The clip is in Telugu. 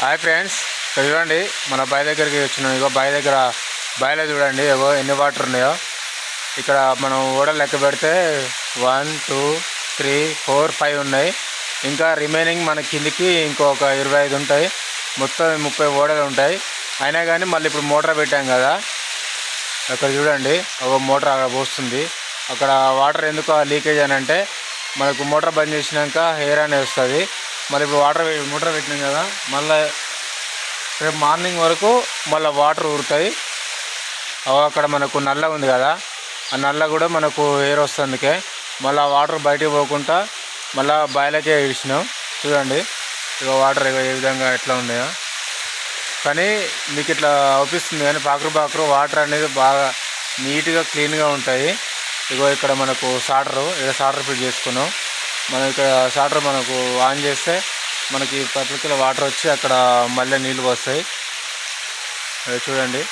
Hi friends. ఇక్కడ చూడండి మన బావి దగ్గరికి వచ్చినాం. ఇగో బావి దగ్గర బావిలో చూడండి ఇగో ఎన్ని వాటర్ ఉన్నాయో. ఇక్కడ మనం ఓడలు లెక్క పెడితే one two three four five ఉన్నాయి. ఇంకా రిమైనింగ్ మన కిందికి ఇంకొక ఇరవై ఐదు ఉంటాయి. మొత్తం ముప్పై ఓడలు ఉంటాయి. అయినా కానీ మళ్ళీ ఇప్పుడు మోటార్ పెట్టాం కదా. అక్కడ చూడండి ఒక మోటార్ అక్కడ పోస్తుంది. అక్కడ వాటర్ ఎందుకు లీకేజ్ అని అంటే మనకు మోటార్ బంద్ చేసినాక హెయిర్ అనేది వస్తుంది. మరి ఇప్పుడు వాటర్ మోటార్ పెట్టినాం కదా మళ్ళీ రేపు మార్నింగ్ వరకు మళ్ళీ వాటర్ ఊరుతాయి. అక్కడ మనకు నల్ల ఉంది కదా ఆ నల్ల కూడా మనకు ఎయిర్ వస్తుందికే మళ్ళీ ఆ వాటర్ బయటికి పోకుండా మళ్ళీ బాయిలకే ఇడిచినాం చూడండి ఇక వాటర్ ఇగో ఏ విధంగా ఎట్లా ఉన్నాయో. కానీ మీకు ఇట్లా అవుపిస్తుంది కానీ పాకరు పాకరు వాటర్ అనేది బాగా నీట్గా క్లీన్గా ఉంటాయి. ఇగో ఇక్కడ మనకు సాటరు ఇక్కడ సాటర్ ఫిట్ చేసుకున్నాం. మనం ఇక్కడ షాటర్ మనకు ఆన్ చేస్తే మనకి పత్రికల వాటర్ వచ్చి అక్కడ మళ్ళీ నీళ్ళు వస్తాయి చూడండి.